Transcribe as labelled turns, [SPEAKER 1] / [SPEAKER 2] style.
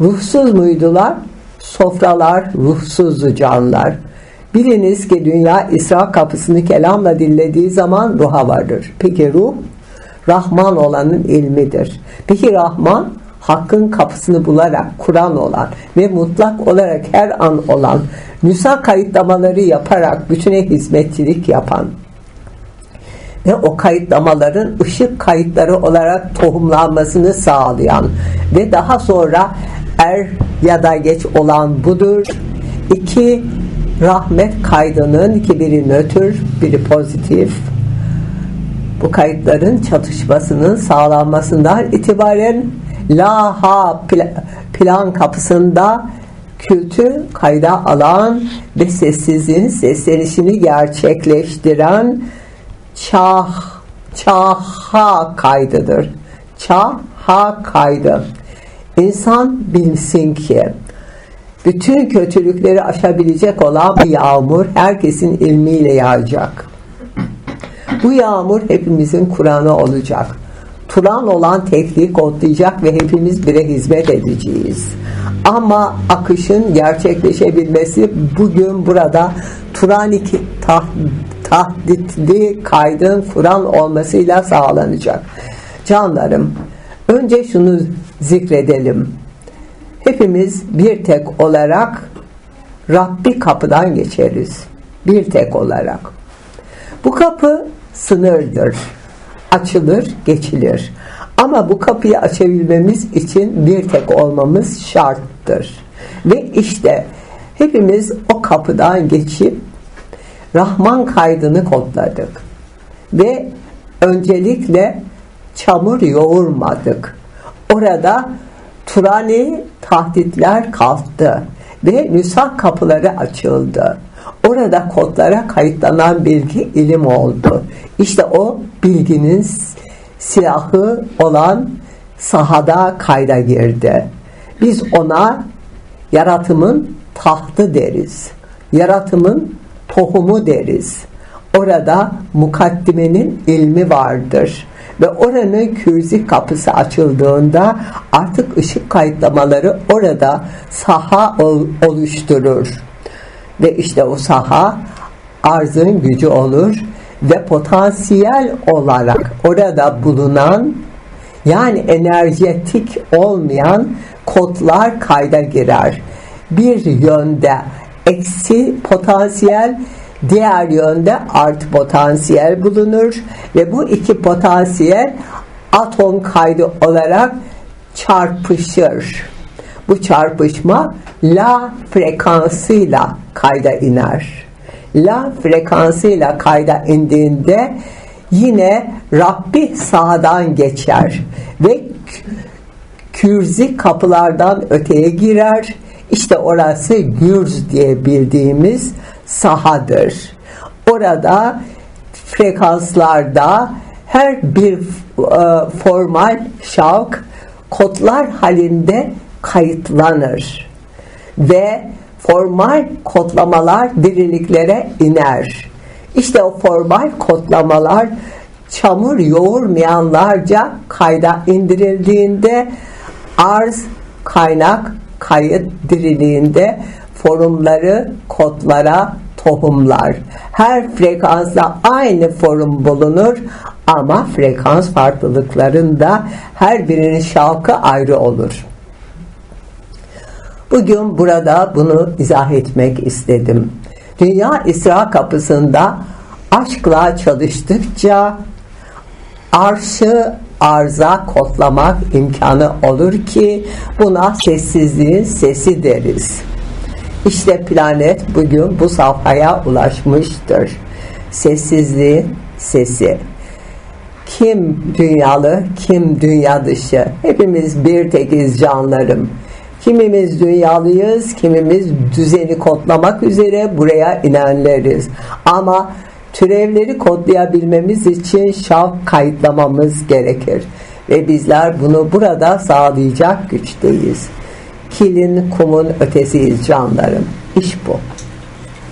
[SPEAKER 1] Ruhsuz muydular? Sofralar ruhsuzdu canlar. Biliniz ki dünya İsra kapısını kelamla dinlediği zaman ruha varır. Peki ruh? Rahman olanın ilmidir. Peki Rahman? Hakkın kapısını bularak Kur'an olan ve mutlak olarak her an olan, nüsa kayıtlamaları yaparak bütüne hizmetçilik yapan, ve o kayıtlamaların ışık kayıtları olarak tohumlanmasını sağlayan ve daha sonra er ya da geç olan budur. İki rahmet kaydının ki biri nötr, biri pozitif. Bu kayıtların çatışmasının sağlanmasından itibaren laha plan kapısında kültü kayda alan ve sessizliğin seslenişini gerçekleştiren çah çaha kaydıdır. Çaha kaydı. İnsan bilsin ki bütün kötülükleri aşabilecek olan bu yağmur herkesin ilmiyle yağacak. Bu yağmur hepimizin Kur'an'ı olacak. Turan olan tekliği kodlayacak ve hepimiz bire hizmet edeceğiz. Ama akışın gerçekleşebilmesi bugün burada Turan tah tahditli kaydın Kur'an olmasıyla sağlanacak. Canlarım, önce şunu zikredelim. Hepimiz bir tek olarak Rabbi kapıdan geçeriz. Bir tek olarak. Bu kapı sınırdır. Açılır, geçilir. Ama bu kapıyı açabilmemiz için bir tek olmamız şarttır. Ve işte hepimiz o kapıdan geçip Rahman kaydını kodladık. Ve öncelikle çamur yoğurmadık. Orada Turani tahditler kalktı ve nüsak kapıları açıldı. Orada kodlara kayıtlanan bilgi ilim oldu. İşte o bilginin silahı olan sahada kayda girdi. Biz ona yaratımın tahtı deriz. Yaratımın tohumu deriz. Orada mukaddimenin ilmi vardır. Ve oranın kürzi kapısı açıldığında artık ışık kayıtlamaları orada saha oluşturur. Ve işte o saha arzın gücü olur ve potansiyel olarak orada bulunan yani enerjetik olmayan kodlar kayda girer. Bir yönde eksi potansiyel diğer yönde artı potansiyel bulunur ve bu iki potansiyel atom kaydı olarak çarpışır. Bu çarpışma la frekansıyla kayda iner. La frekansıyla kayda indiğinde yine Rabbi sağdan geçer ve kürzi kapılardan öteye girer işte orası Gürz diye bildiğimiz sahadır. Orada frekanslarda her bir e, formal şavk kodlar halinde kayıtlanır ve formal kodlamalar diriliklere iner. İşte o formal kodlamalar çamur yoğurmayanlarca kayda indirildiğinde arz, kaynak, kayıt diriliğinde forumları kodlara tohumlar. Her frekansta aynı forum bulunur ama frekans farklılıklarında her birinin şalkı ayrı olur. Bugün burada bunu izah etmek istedim. Dünya İsra kapısında aşkla çalıştıkça arşı arza kodlamak imkanı olur ki buna sessizliğin sesi deriz. İşte planet bugün bu safhaya ulaşmıştır. Sessizliğin sesi. Kim dünyalı, kim dünya dışı. Hepimiz bir tekiz canlarım. Kimimiz dünyalıyız, kimimiz düzeni kodlamak üzere buraya inenleriz. Ama Türevleri kodlayabilmemiz için şaf kayıtlamamız gerekir. Ve bizler bunu burada sağlayacak güçteyiz. Kilin kumun ötesiyiz canlarım. İş bu.